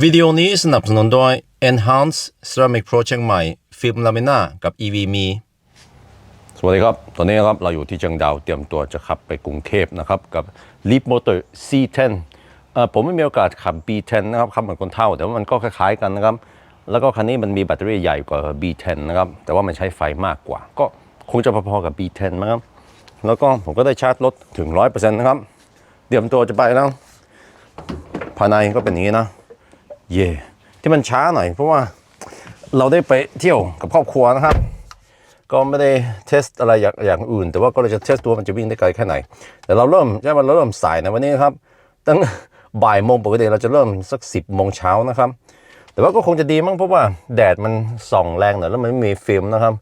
วิดีโอนี้สนับสนุนโดย Enhance Ceramic Pro เชียงใหม่ ฟิล์มลามิน่ากับ EV มีสวัสดีครับ ตอนนี้นะครับเราอยู่ที่เชียงดาวเตรียมตัวจะขับไปกรุงเทพนะครับ กับ Leap Motor C10 เอ่อผมไม่มีโอกาสขับ B10 นะครับขับเหมือนคนเท่า แต่ว่ามันก็คล้ายๆกันนะครับ แล้วก็คันนี้มันมีแบตเตอรี่ใหญ่กว่า B10 นะครับ แต่ว่ามันใช้ไฟมากกว่า ก็คงจะพอๆกับ B10 นะครับ แล้วก็ผมก็ได้ชาร์จรถถึง 100%นะครับ เตรียมตัวจะไปแล้ว ภายในก็เป็นอย่างนี้นะ เย่ที่มันช้าหน่อย เพราะว่าเราได้ไปเที่ยวกับครอบครัวนะครับ ก็ไม่ได้เทสอะไรอย่างอย่างอื่น แต่ว่าก็เลยจะเทสตัวมันจะวิ่งได้ไกลแค่ไหน แต่เราเริ่มใช่ไหมเราเริ่มสายในะวันนี้ครับ ตั้งบ่ายโมงปกติเราจะเริ่มสักสิบโมงเช้านะครับ แต่ว่าก็คงจะดีมั้งเพราะว่าแดดมันส่องแรงหน่อยแล้วมันไม่มีฟิล์มนะครับ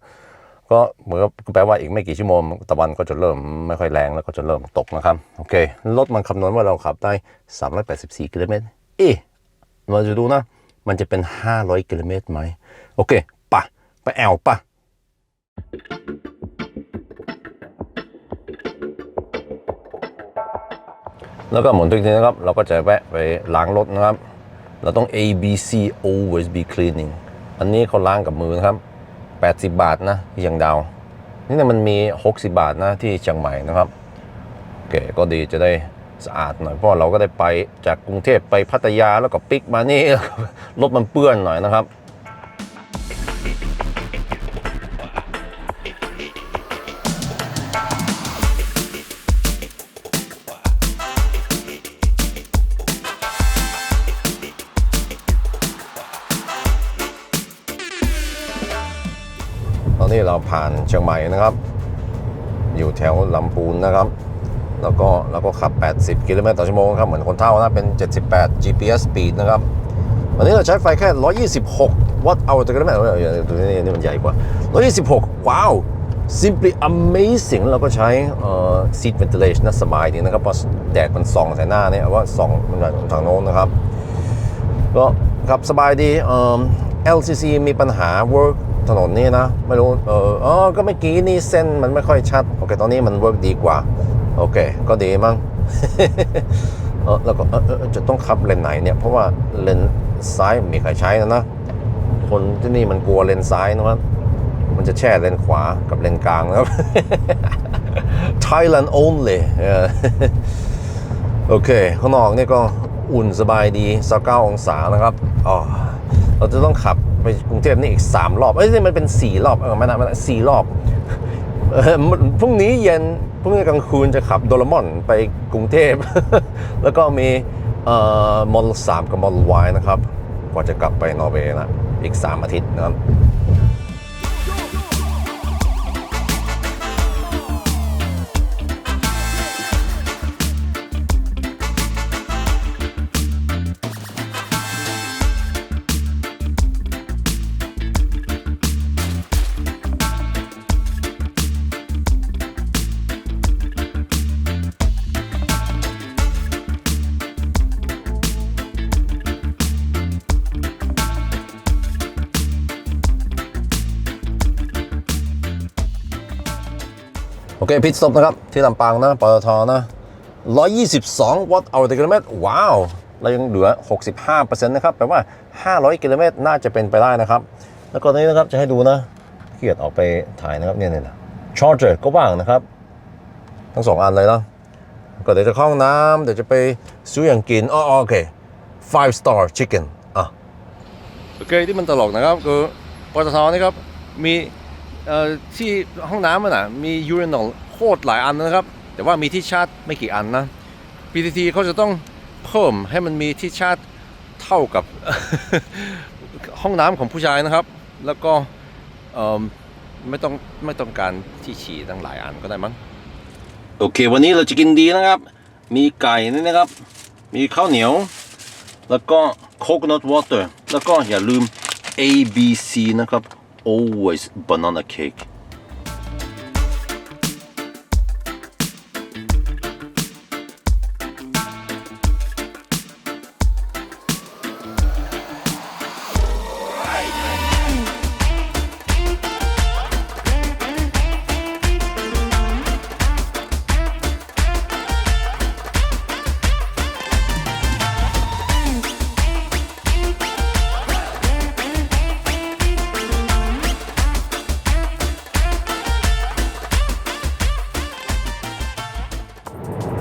ก็เหมือนกับแปลว่าอีกไม่กี่ชั่วโมงตะวันก็จะเริ่มไม่ค่อยแรงแล้วก็จะเริ่มตกนะครับ โอเค รถมันคำนวณว่าเราขับได้ 384 กิโลเมตรเอ๊ะ เราจะดูนะ มันจะเป็น 500กิโลเมตรไหมโอเคปะไปแอลปะแล้วก็หมุนทุกทีนะครับ เราก็จะแวะไปล้างรถนะครับ เราต้อง A B C always be cleaning อันนี้เขาล้างกับมือนะครับ 80 บาทนะที่เชียงดาว นี่นะมันมี 60 บาทนะที่เชียงใหม่นะครับ โอเค ก็ดีจะได้ สะอาดหน่อยเพราะเราก็ได้ไปจากกรุงเทพไปพัทยาแล้วก็ปิกมานี่รถมันเปื้อนหน่อยนะครับตอนนี้เราผ่านเชียงใหม่นะครับ อยู่แถวลำพูนนะครับ แล้วก็แล้วก็ขับ 80 กิโลเมตรต่อชั่วโมงครับ เหมือนคนเท่านะเป็น 78 GPS speed นะครับวันนี้เราใช้ไฟแค่ 126 วัตต์เอาต่อกิโลเมตรตัวนี้นี่มันใหญ่กว่า 126 ว้าว simply amazing แล้วเราก็ใช้เอ่อ seat ventilation นะสบายดีนะครับเพราะแดดมันส่องใส่หน้าเนี่ยว่าส่องมันทางโน้นนะครับ ก็ขับสบายดีเอ่อ LCC มีปัญหา work ถนนนี่นะ ไม่รู้ เอออ๋อก็เมื่อกี้นี่เส้นมันไม่ค่อยชัด โอเค ตอนนี้มัน work ดีกว่า โอเค ก็ดีมั้งเออแล้วก็เออเออจะต้องขับเลนไหนเนี่ย เพราะว่าเลนซ้ายมีใครใช้นะนะ คนที่นี่มันกลัวเลนซ้ายนะครับมันจะแช่เลนขวากับเลนกลางนะครับ Thailand only โอเค ข้างนอกนี่ก็อุ่นสบายดีสักเก้าองศานะครับอ๋อเราจะต้องขับไปกรุงเทพนี่อีก 3 รอบ เอ้ยนี่มันเป็น 4 รอบ เออไม่นะไม่นะสี่รอบ พรุ่งนี้เย็นพรุ่งนี้กลางคืนจะขับโดรามอนไปกรุงเทพ แล้วก็มีมอลสามกับมอลวายนะครับ กว่าจะกลับไปนอร์เวย์นะอีก 3 อาทิตย์นะครับ โอเคพิทสต็อปนะครับ ที่ลำปางนะปตทนะ122 วัตต์เอาต่อกิโลเมตรว้าว เรายังเหลือ 65%นะครับ แปลว่า 500 กิโลเมตรน่าจะเป็นไปได้นะครับ แล้วก็นี้นะครับ จะให้ดูนะเกียดออกไปถ่ายนะครับ เนี่ยเนี่ยนะชาร์จเจอร์ก็ว่างนะครับ ทั้งสองอันเลยนะก็เดี๋ยวจะเข้าห้องน้ำเดี๋ยวจะไปซื้ออย่างกินอ๋อโอเค five star chicken อะโอเคที่มันตลกนะครับ คือปตทนี่ครับ มี เอ่อที่ห้องน้ำมันอะมียูรินอลโคตรหลายอันนะครับ แต่ว่ามีที่ชาร์จไม่กี่อันนะ PTT เขาจะต้องเพิ่มให้มันมีที่ชาร์จเท่ากับห้องน้ำของผู้ชายนะครับ แล้วก็เอ่อไม่ต้องไม่ต้องการที่ฉี่ตั้งหลายอันก็ได้มั้งโอเค วันนี้เราจะกินดีนะครับ มีไก่นี่นะครับ มีข้าวเหนียว แล้วก็ coconut water แล้วก็อย่าลืม A B C นะครับ always banana cake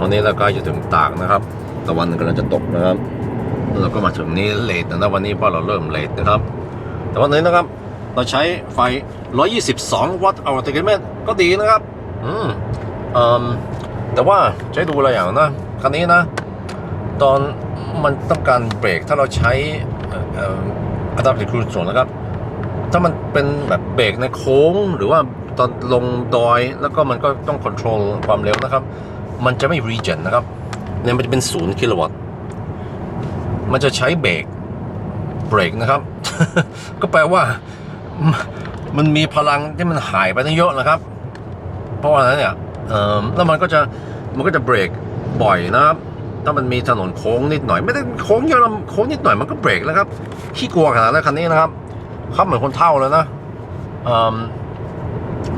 อนนี้เราใกล้จะถึงตากนะครับ ตะวันกำลังจะตกนะครับ เราก็มาถึงนี้เลทนะวันนี้เพราะเราเริ่มเลทนะครับ แต่วันนี้นะครับ เราใช้ไฟ 122 วัตต์เอาต่อกิโลเมตรก็ดีนะครับ อืมเอ่มแต่ว่าใช้ดูอะไรอย่างนะคันนี้นะ ตอนมันต้องการเบรกถ้าเราใช้อ่อเอ่อ adaptive cruise control นะครับ ถ้ามันเป็นแบบเบรกในโค้งหรือว่าตอนลงดอยแล้วก็มันก็ต้องควบคุมความเร็วนะครับ มันจะไม่ regen นะครับเนี่ยมันจะเป็นศูนย์กิโลวัตต์มันจะใช้เบรกเบรกนะครับ ก็แปลว่ามันมีพลังที่มันหายไปตั้งเยอะนะครับ เพราะว่านั้นเนี่ยแล้วมันก็จะมันก็จะเบรกบ่อยนะครับ ถ้ามันมีถนนโค้งนิดหน่อย ไม่ได้โค้งเยอะหรอกโค้งนิดหน่อยมันก็เบรกแล้วครับขี้กลัวขนาดนั้นคันนี้นะครับขับเหมือนคนเท่าแล้วนะ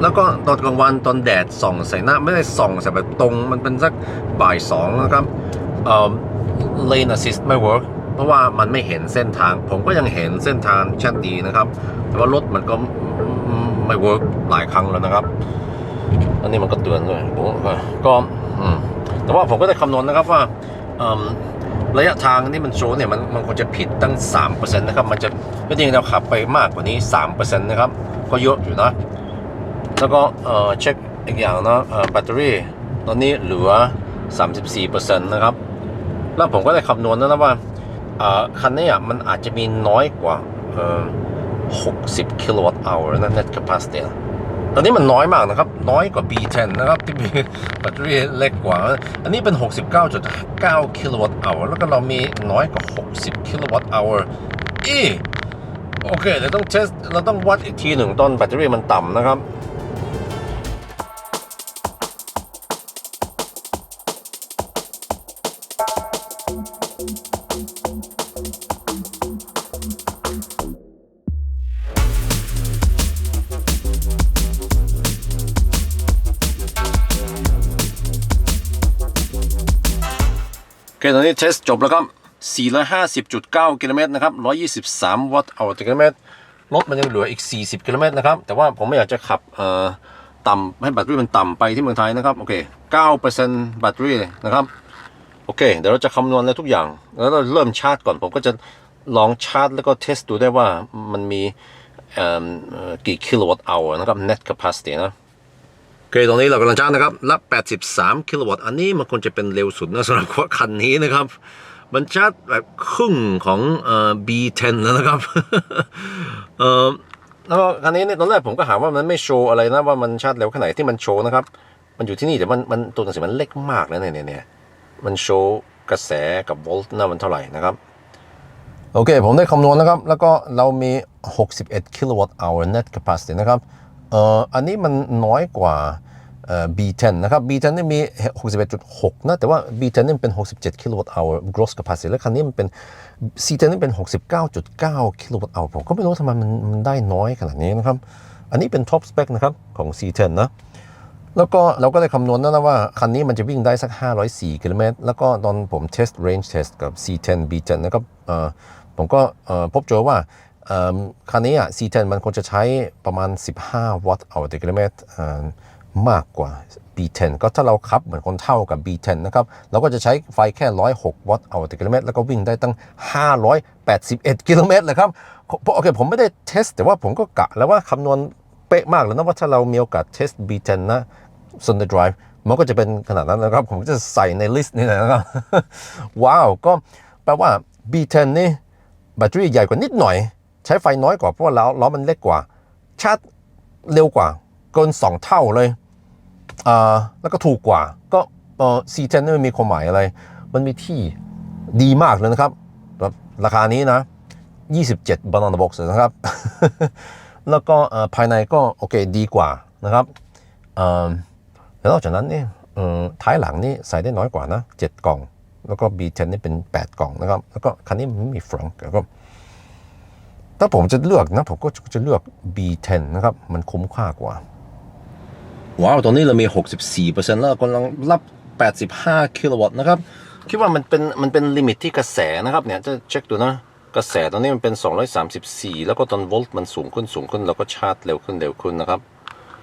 แล้วก็ตอนกลางวันตอนแดดส่องใส่หน้าไม่ได้ส่องใส่แบบตรง มันเป็นสักบ่ายสองนะครับเอ่อ lane assist ไม่ work เพราะว่ามันไม่เห็นเส้นทาง ผมก็ยังเห็นเส้นทางชัดดีนะครับ แต่ว่ารถมันก็ไม่ work หลายครั้งแล้วนะครับ อันนี้มันก็เตือนด้วยผมก็แต่ว่าผมก็ได้คำนวณนะครับว่าระยะทางที่มันโชว์เนี่ยมันมันควรจะผิดตั้ง 3%นะครับ มันจะก็จริงเราขับไปมากกว่านี้ 3%นะครับ ก็เยอะอยู่นะ แล้วก็เช็คอีกอย่างนะแบตเตอรี่ตอนนี้เหลือ 34%นะครับ แล้วผมก็ได้คำนวณแล้วนะว่าคันนี้มันอาจจะมีน้อยกว่า 60 กิโลวัตต์ hour นะ net capacity ตอนนี้มันน้อยมากนะครับ น้อยกว่า B10 นะครับ ที่มีแบตเตอรี่เล็กกว่า อันนี้เป็น 69.9 กิโลวัตต์ hour แล้วก็เรามีน้อยกว่า 60 กิโลวัตต์ hour อีโอเคเดี๋ยวต้องเทสเราต้องวัดอีกทีหนึ่งตอนแบตเตอรี่มันต่ำนะครับ นี้เทสจบแล้วครับ450.9 กิโลเมตรนะครับ 123 วัตต์เอาต่อกิโลเมตร รถมันยังเหลืออีก 40 กิโลเมตรนะครับ แต่ว่าผมไม่อยากจะขับเอ่อต่ำให้แบตเตอรี่มันต่ำไปที่เมืองไทยนะครับ โอเค 9%แบตเตอรี่นะครับ โอเค เดี๋ยวเราจะคำนวณเลยทุกอย่าง แล้วเราเริ่มชาร์จก่อน ผมก็จะลองชาร์จแล้วก็เทสดูได้ว่ามันมีเอ่อกี่กิโลวัตต์ hour นะครับ net capacity นะ อเคตรงนี้เรากำลังชาร์จนะครับรับ 83 กิโลวัตต์ อันนี้มันควรจะเป็นเร็วสุดนะสำหรับคันนี้นะครับ มันชาร์จแบบครึ่งของเอ่อ B10 แล้วนะครับเอ่อแล้วคันนี้เนี่ยตอนแรกผมก็หาว่ามันไม่โชว์อะไรนะว่ามันชาร์จเร็วแค่ไหนที่มันโชว์นะครับ มันอยู่ที่นี่แต่มันมันตัวหนังสือมันเล็กมากนะเนี่ยเนี่ยเนี่ยมันโชว์กระแสกับโวลต์นะมันเท่าไหร่นะครับโอเค ผมได้คำนวณนะครับ แล้วก็เรามี 61 กิโลวัตต์ hour net capacity นะครับ เอ่ออันนี้มันน้อยกว่าเอ่อ B10 นะครับ B10 นี่มี 61.6 นะ แต่ว่า B10 นี่มันเป็น 67กิโลวัตต์ hour gross capacity แล้วคันนี้มันเป็น C10 นี่เป็น 69.9กิโลวัตต์ hour ผมก็ไม่รู้ทำไมมันมันได้น้อยขนาดนี้นะครับ อันนี้เป็น top spec นะครับ ของ C10 นะ แล้วก็เราก็ได้คำนวณแล้วนะว่า คันนี้มันจะวิ่งได้สัก 504 กิโลเมตร แล้วก็ตอนผม test range test กับ C10 B10 นะครับเอ่อผมก็เอ่อพบเจอว่า คันนี้อะ C10 มันควรจะใช้ประมาณ 15 วัตต์ต่อกิโลเมตรมากกว่า B10 ก็ถ้าเราขับเหมือนคนเท่ากับ B10 นะครับ เราก็จะใช้ไฟแค่ 106 วัตต์ต่อกิโลเมตรแล้วก็วิ่งได้ตั้ง 581 กิโลเมตรเลยครับโอเค ผมไม่ได้เทส แต่ว่าผมก็กะแล้วว่าคำนวณเป๊ะมากแล้วนะว่าถ้าเรามีโอกาสเทส B10 นะ Sunday Drive มันก็จะเป็นขนาดนั้นนะครับ ผมจะใส่ในลิสต์นี่นะครับว้าว ก็แปลว่า B10 นี่แบตเตอรี่ใหญ่กว่านิดหน่อย ใช้ไฟน้อยกว่าเพราะว่าล้อล้อมันเล็กกว่า ชาร์จเร็วกว่า เกิน 2 เท่าเลยอ่าแล้วก็ถูกกว่า ก็เอ่อ C10 นี่มันมีความหมายอะไร มันมีที่ดีมากเลยนะครับราคานี้นะ 27 banana box นะครับ แล้วก็ภายในก็โอเคดีกว่านะครับแล้วนอกจากนั้นนี่ท้ายหลังนี่ใส่ได้น้อยกว่านะ 7 กล่อง แล้วก็ B10 นี่เป็น 8 กล่องนะครับ แล้วก็คันนี้ไม่มีฟรังก์แล้วก็ ถ้าผมจะเลือกนะ ผมก็จะเลือก B10 นะครับ มันคุ้มค่ากว่า ว้าว ตอนนี้เรามี 64%แล้วกำลังรับ 85 กิโลวัตต์นะครับ คิดว่ามันเป็นมันเป็นลิมิตที่กระแสนะครับเนี่ย จะเช็คดูนะ กระแสตอนนี้มันเป็น 234 แล้วก็ตอนโวลต์มันสูงขึ้นสูงขึ้น แล้วก็ชาร์จเร็วขึ้นเร็วขึ้นนะครับ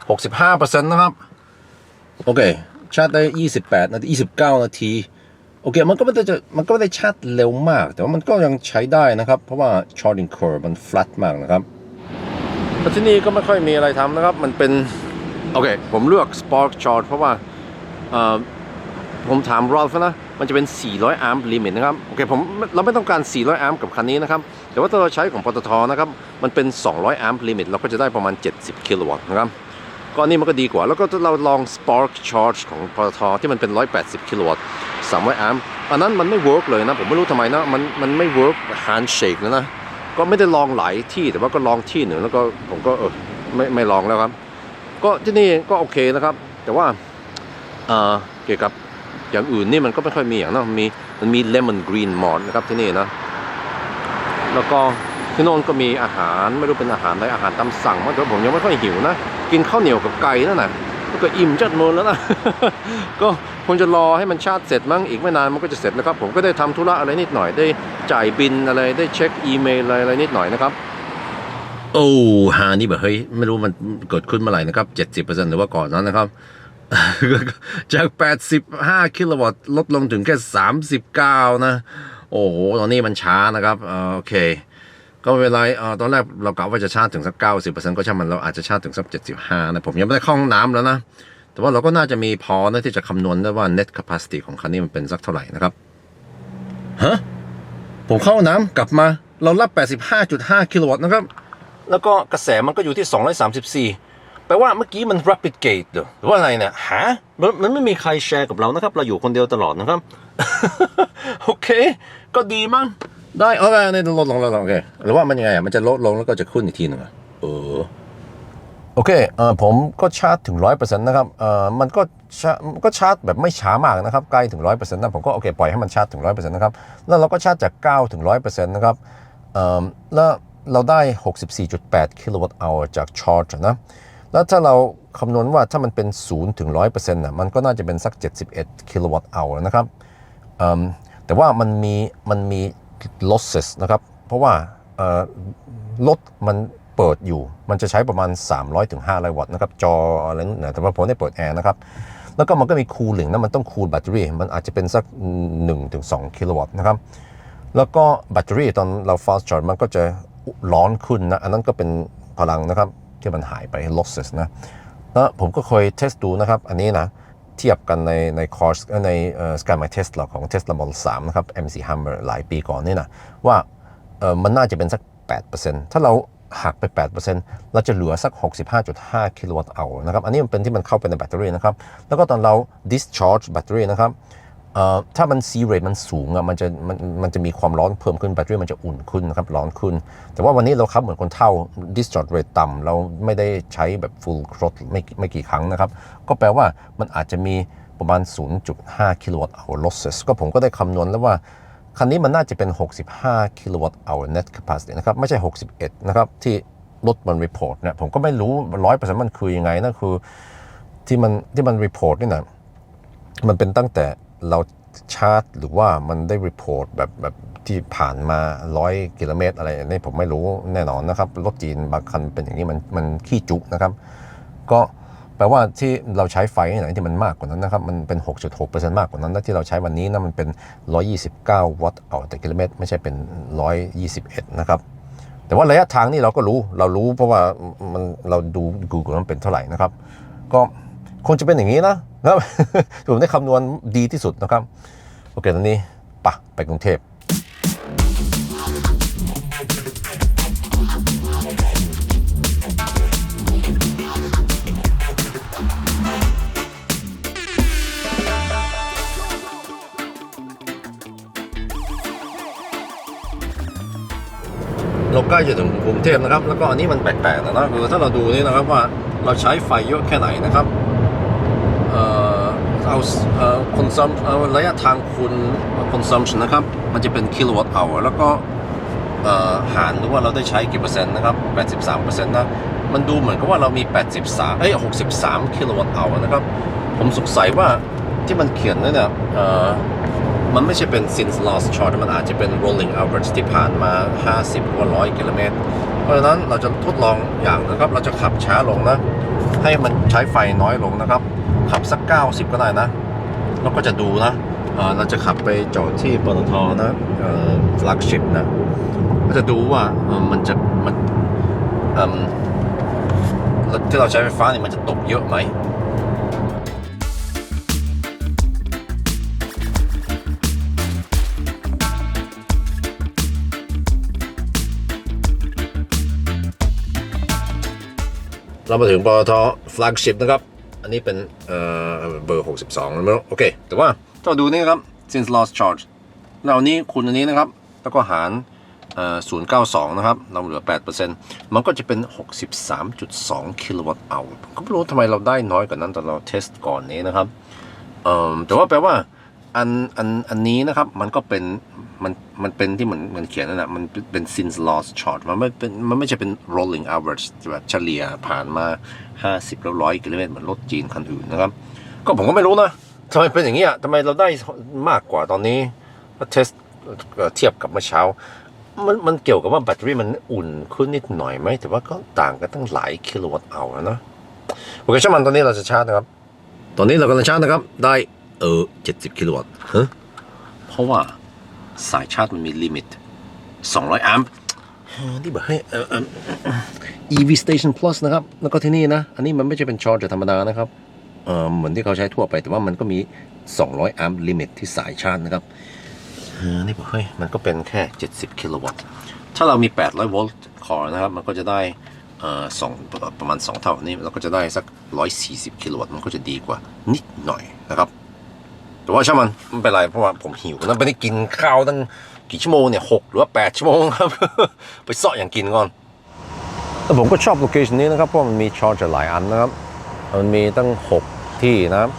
65%นะครับ โอเค ชาร์จได้ 28 นาที 29 นาที โอเค มันก็ไม่ได้จะมันก็ไม่ได้ชาร์จเร็วมาก แต่ว่ามันก็ยังใช้ได้นะครับ เพราะว่า charging curve มัน flat มากนะครับที่นี่ก็ไม่ค่อยมีอะไรทำนะครับ มันเป็น โอเค ผมเลือก spark charge เพราะว่าผมถามรอลฟนะ มันจะเป็น 400 amp limit นะครับ โอเค ผมเราไม่ต้องการ 400 amp กับคันนี้นะครับ แต่ว่าถ้าเราใช้ของปตทนะครับ มันเป็น 200 amp limit เราก็จะได้ประมาณ 70 กิโลวัตต์นะครับก็นนี้มันก็ดีกว่า แล้วก็เราลอง spark charge ของปตทที่มันเป็น 180 กิโลวัตต์ 300 amp อันนั้นมันไม่เวิร์กเลยนะ ผมไม่รู้ทำไมนะมันมันไม่เวิร์ก handshake เลยนะ ก็ไม่ได้ลองหลายที่แต่ว่าก็ลองที่หนึ่งแล้วก็ผมก็เออไม่ไม่ลองแล้วครับ ก็ที่นี่ก็โอเคนะครับ แต่ว่าเอ่อเกี่ยวกับอย่างอื่นนี่มันก็ไม่ค่อยมีอย่างนะมันมีมันมีเลมอนกรีนมอดนะครับที่นี่นะ แล้วก็ที่โน่นก็มีอาหารไม่รู้เป็นอาหารอะไรอาหารตามสั่งมั้งแต่ผมยังไม่ค่อยหิวนะ กินข้าวเหนียวกับไก่นั่นน่ะแล้วก็อิ่มจัดมือแล้วนะก็ คงจะรอให้มันชาติเสร็จมั้งอีกไม่นานมันก็จะเสร็จแล้วครับ ผมก็ได้ทำธุระอะไรนิดหน่อยได้จ่ายบินอะไรได้เช็คอีเมลอะไรอะไรนิดหน่อยนะครับ โอ้ฮานี่แบบเฮ้ยไม่รู้มันเกิดขึ้นเมื่อไหร่นะครับ70%หรือว่าก่อนนั้นนะครับ จาก 85 กิโลวัตต์ลดลงถึงแค่ 39 นะ โอ้โห ตอนนี้มันช้านะครับโอเค ก็ไม่เป็นไรตอนแรกเรากะว่าจะชาร์จถึงสัก 90%ก็ช่างมันเราอาจจะชาร์จถึงสัก 75 นะ ผมยังไม่ได้เข้าห้องน้ำแล้วนะ แต่ว่าเราก็น่าจะมีพอนะที่จะคำนวณได้ว่า net capacity ของคันนี้มันเป็นสักเท่าไหร่นะครับ ฮะ ผมเข้าห้องน้ำกลับมาเรารับ 85.5 กิโลวัตต์นะครับ แล้วก็กระแสมันก็อยู่ที่ 234 แปลว่าเมื่อกี้มัน rapid gate เหรอหรือว่าอะไรเนี่ย ฮะมันมันไม่มีใครแชร์กับเรานะครับ เราอยู่คนเดียวตลอดนะครับ โอเค ก็ดีมั้ง ได้ เอาไปในลดลงแล้วโอเค หรือว่ามันยังไงอะมันจะลดลงแล้วก็จะขึ้นอีกทีหนึ่งอะเออ โอเคเออผมก็ชาร์จถึง 100%นะครับเออมันก็ชามันก็ชาร์จแบบไม่ช้ามากนะครับ ใกล้ถึง 100%นะผมก็โอเคปล่อยให้มันชาร์จถึง 100%นะครับ แล้วเราก็ชาร์จจาก 9 ถึง 100%นะครับเออแล้วเราได้ 64.8 กิโลวัตต์เอาจากชาร์จนะ แล้วถ้าเราคำนวณว่าถ้ามันเป็น 0 ถึง 100%นะมันก็น่าจะเป็นสัก 71 กิโลวัตต์เอานะครับแต่ว่ามันมีมันมี losses นะครับ เพราะว่ารถมัน เปิดอยู่ มันจะใช้ประมาณ 300ถึง500วัตต์นะครับ จออะไรนะแต่ว่าผมได้เปิดแอร์นะครับ แล้วก็มันก็มีคูลิ่งนะมันต้องคูลแบตเตอรี่ มันอาจจะเป็นสัก1ถึง2กิโลวัตต์นะครับ แล้วก็แบตเตอรี่ตอนเรา fast charge มันก็จะร้อนขึ้นนะ อันนั้นก็เป็นพลังนะครับที่มันหายไป losses นะแล้วผมก็เคยเทสดูนะครับ อันนี้นะเทียบกันในในคอร์สในเอ่อ Sky My Tesla ของ Tesla Model 3 นะครับ MC Hammer หลายปีก่อนนี่นะว่าเออมันน่าจะเป็นสัก 8%ถ้าเรา หักไป8%เราจะเหลือสัก 65.5 กิโลวัตต์เอานะครับ อันนี้มันเป็นที่มันเข้าไปในแบตเตอรี่นะครับ แล้วก็ตอนเรา discharge แบตเตอรี่นะครับเอ่อถ้ามัน C rate มันสูงอะมันจะมันมันจะมีความร้อนเพิ่มขึ้นแบตเตอรี่มันจะอุ่นขึ้นนะครับร้อนขึ้น แต่ว่าวันนี้เราขับเหมือนคนเท่า discharge rate ต่ำเราไม่ได้ใช้แบบ full throttle ไม่ไม่กี่ครั้งนะครับ ก็แปลว่ามันอาจจะมีประมาณ 0.5 กิโลวัตต์ hour losses ก็ผมก็ได้คำนวณแล้วว่า คันนี้มันน่าจะเป็น 65 กิโลวัตต์ hour net capacity นะครับ ไม่ใช่ 61 นะครับ ที่รถมัน report เนี่ยผมก็ไม่รู้100%มันคือยังไงนะคือที่มันที่มัน report นี่นะมันเป็นตั้งแต่เราชาร์จ หรือว่ามันได้รีพอร์ตแบบแบบที่ผ่านมาร้อยกิโลเมตรอะไรนี่ผมไม่รู้แน่นอนนะครับ รถจีนบางคันเป็นอย่างนี้มันมันขี้จุกนะครับ ก็ แปลว่าที่เราใช้ไฟไหนที่มันมากกว่านั้นนะครับ มันเป็น 6.6%มากกว่านั้นและที่เราใช้วันนี้นะมันเป็น 129 วัตต์เอาต่อกิโลเมตร ไม่ใช่เป็น 121 นะครับ แต่ว่าระยะทางนี่เราก็รู้เรารู้เพราะว่ามันเราดู Google มันเป็นเท่าไหร่นะครับ ก็คงจะเป็นอย่างนี้นะครับผมได้คำนวณดีที่สุดนะครับ โอเคตอนนี้ปะไปกรุงเทพ เราใกล้จะถึงกรุงเทพนะครับ แล้วก็อันนี้มันแปลกๆนะนะคือถ้าเราดูนี่นะครับว่าเราใช้ไฟเยอะแค่ไหนนะครับเอ่อเอาเอ่อ consum เอ่อระยะทางคูณ consumption นะครับ มันจะเป็น kilowatt hour แล้วก็เอ่อหารหรือว่าเราได้ใช้กี่เปอร์เซ็นต์นะครับ 83เปอร์เซ็นต์นะมันดูเหมือนกับว่าเรามี 83 เอ้ย 63 kilowatt hour นะครับ ผมสงสัยว่าที่มันเขียนนั่นเนี่ยเอ่อ มันไม่ใช่เป็น since last chart มันอาจจะเป็น rolling average ที่ผ่านมา 50หรือว่า100กิโลเมตร เพราะฉะนั้นเราจะทดลองอย่างนะครับ เราจะขับช้าลงนะ ให้มันใช้ไฟน้อยลงนะครับ ขับสัก 90 ก็ได้นะแล้วก็จะดูนะเเราจะขับไปจอดที่ปตทนะเอ่อ flagship นะก็จะดูว่ามันจะมันที่เราใช้ไฟฟ้าเนี่ยมันจะตกเยอะไหม เรามาถึงปตท flagship นะครับ อันนี้เป็นเอ่อเบอร์ 62แล้วไม่รู้โอเค แต่ว่าเราดูนี่ครับ since lost charge เรานี้คูณอันนี้นะครับ แล้วก็หาร092 นะครับ เราเหลือ 8%มันก็จะเป็น 63.2 กิโลวัตต์เอาผมก็ไม่รู้ทำไมเราได้น้อยกว่านั้นตอนเราเทสก่อนนี้นะครับแต่ว่าแปลว่าอันอันอันนี้นะครับ มันก็เป็น มันมันเป็นที่เหมือนมันเขียนนั่นแหละมันเป็น since lost charge มันไม่เป็นมันไม่ใช่เป็น rolling average แบบเฉลี่ยผ่านมา 50แล้วร้อยกิโลเมตรเหมือนรถจีนคันอื่นนะครับ ก็ผมก็ไม่รู้นะทำไมเป็นอย่างนี้อะทำไมเราได้มากกว่าตอนนี้เทสเทียบกับเมื่อเช้า มันมันเกี่ยวกับว่าแบตเตอรี่มันอุ่นขึ้นนิดหน่อยไหมแต่ว่าก็ต่างกันตั้งหลายกิโลวัตต์เอาแล้วนะโอเคช่างมันตอนนี้เราจะชาร์จนะครับ ตอนนี้เรากำลังชาร์จนะครับได้เออ70กิโลวัตต์ฮะเพราะว่า สายชาร์จมันมีลิมิต 200 แอมป์ที่บอกให้เออเอิ่ม EV Station Plus นะครับ แล้วก็ที่นี่นะ อันนี้มันไม่ใช่เป็นชาร์จธรรมดานะครับเออเหมือนที่เขาใช้ทั่วไป แต่ว่ามันก็มี 200 แอมป์ลิมิตที่สายชาร์จนะครับเออนี่บอกเฮ้ยมันก็เป็นแค่ 70 กิโลวัตต์ ถ้าเรามี 800 โวลต์คอนะครับ มันก็จะได้เอ่อสองประมาณ 2 เท่านี้ เราก็จะได้สัก 140 กิโลวัตต์ มันก็จะดีกว่านิดหน่อยนะครับ แต่ว่าช่างมันไม่เป็นไรเพราะว่าผมหิวนะไม่ได้กินข้าวตั้งกี่ชั่วโมงเนี่ยหกหรือว่า8ชั่วโมงครับ ไปเสาะอย่างกินก่อนแล้วผมก็ชอบโลเคชันนี้นะครับเพราะมันมีชาร์จหลายอันนะครับ มันมีตั้ง 6 ที่นะครับ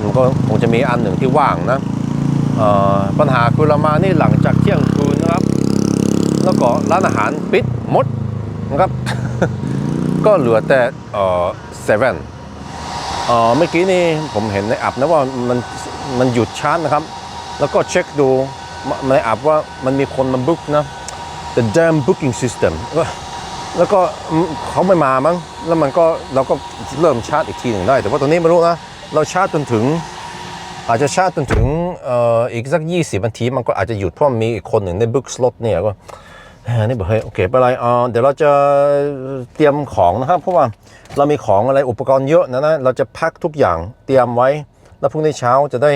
มันก็คงจะมีอันหนึ่งที่ว่างนะเอ่อปัญหาคือเรามานี่หลังจากเที่ยงคืนนะครับ แล้วก็ร้านอาหารปิดหมดนะครับ ก็เหลือแต่เอ่อเซเว่นเอ่อเมื่อกี้นี่ผมเห็นในแอปนะว่ามัน มันหยุดชาร์จนะครับ แล้วก็เช็คดูในแอปว่ามันมีคนมาบุ๊กนะ the damn booking system แล้วก็เขาไม่มามั้ง แล้วมันก็เราก็เริ่มชาร์จอีกทีหนึ่งได้ แต่ว่าตอนนี้ไม่รู้นะ เราชาร์จจนถึง อาจจะชาร์จจนถึงอ,อีกสัก 20นาที มันก็อาจจะหยุดเพราะมีอีกคนหนึ่งในบุ๊กสล็อตเนี่ยก็นี่บอกเฮ้ยโอเคไปนไรอ่อเดี๋ยวเราจะเตรียมของนะครับ เพราะว่าเรามีของอะไรอุปกรณ์เยอะนะนะ เราจะแพ็คทุกอย่างเตรียมไว้ แล้วพรุ่งนี้เช้าจะได้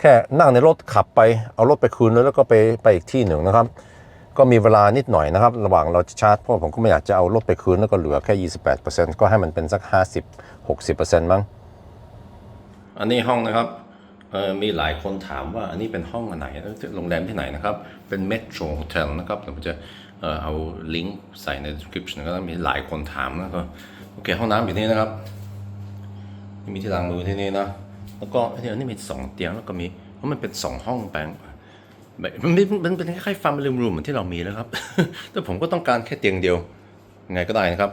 แค่นั่งในรถขับไปเอารถไปคืนแล้วก็ไปไปอีกที่หนึ่งนะครับ ก็มีเวลานิดหน่อยนะครับ ระหว่างเราจะชาร์จเพราะผมก็ไม่อยากจะเอารถไปคืนแล้วก็เหลือแค่ 28%ก็ให้มันเป็นสัก 50-60%มั้งอันนี้ห้องนะครับมีหลายคนถามว่าอันนี้เป็นห้องอันไหนโรงแรมที่ไหนนะครับ เป็น Metro Hotel นะครับผมจะเอ่อเอาลิงก์ใส่ใน description ก็มีหลายคนถามนะก็โอเคห้องน้ำอยู่นี่นะครับ มีที่ล้างมือที่นี่นะ แล้วก็อันนี้อันนี้มีสองเตียงแล้วก็มีเพราะมันเป็นสองห้องแปลงมันมันเป็นคล้ายๆ family room เหมือนที่เรามีแล้วครับ แต่ผมก็ต้องการแค่เตียงเดียวไงก็ได้นะครับ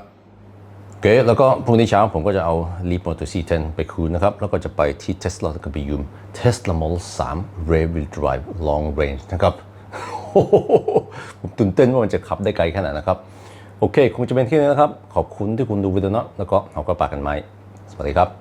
โอเคแล้วก็พรุ่งนี้เช้าผมก็จะเอา Leap Motor C10 ไปคืนนะครับ แล้วก็จะไปที่ Tesla แล้วก็ไปยืม Tesla Model 3 Rear Wheel Drive Long Range นะครับผมตื่นเต้นว่ามันจะขับได้ไกลขนาดนะครับ โอเค คงจะเป็นที่นี้นะครับ ขอบคุณที่คุณดูวิดีโอนะแล้วก็เอากระปากกันไหมสวัสดีครับ